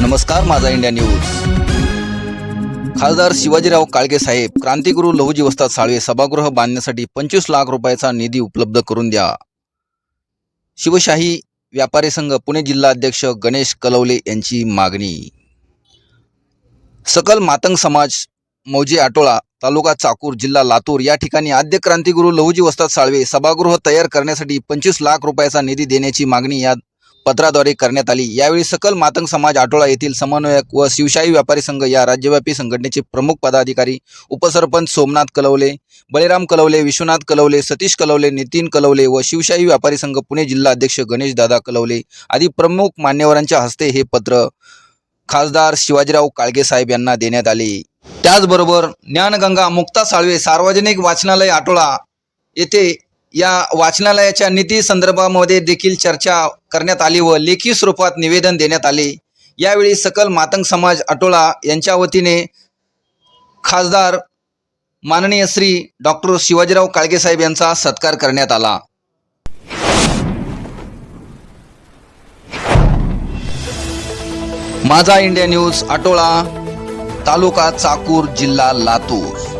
नमस्कार माझा India news. खासदार शिवाजीराव काळगे साहेब क्रांतिगुरू लहुजी वस्ताद साळवे सभागृह बांधण्यासाठी पंचवीस लाख रुपयाचा निधी उपलब्ध करून द्या. शिवशाही व्यापारी संघ पुणे जिल्हा अध्यक्ष गणेश कलवले यांची मागणी. सकल मातंग समाज मौजे आटोळा तालुका चाकूर जिल्हा लातूर या ठिकाणी आद्य क्रांतिगुरू लहुजी वस्ताद साळवे सभागृह तयार करण्यासाठी पंचवीस लाख रुपयाचा निधी देण्याची मागणी या पत्राद्वारे करण्यात आली. यावेळी सकल मातंग समाज आटोळा येथील समन्वयक व शिवशाही व्यापारी संघ या राज्यव्यापी संघटनेचे प्रमुख पदाधिकारी उपसरपंच सोमनाथ कलवले बळीराम कलवले विश्वनाथ कलवले सतीश कलवले नितीन कलवले व शिवशाही व्यापारी संघ पुणे जिल्हा अध्यक्ष गणेश दादा कलवले आदी प्रमुख मान्यवरांच्या हस्ते हे पत्र खासदार शिवाजीराव काळगे साहेब यांना देण्यात आले. त्याचबरोबर ज्ञानगंगा मुक्ता साळवे सार्वजनिक वाचनालय आटोळा येथे या वाचनालयाच्या नीती संदर्भामध्ये देखील चर्चा करण्यात आली व लेखी स्वरूपात निवेदन देण्यात आले. यावेळी सकल मातंग समाज आटोळा यांच्या वतीने खासदार माननीय श्री डॉक्टर शिवाजीराव काळगेसाहेब यांचा सत्कार करण्यात आला. माझा इंडिया न्यूज आटोळा तालुका चाकूर जिल्हा लातूर.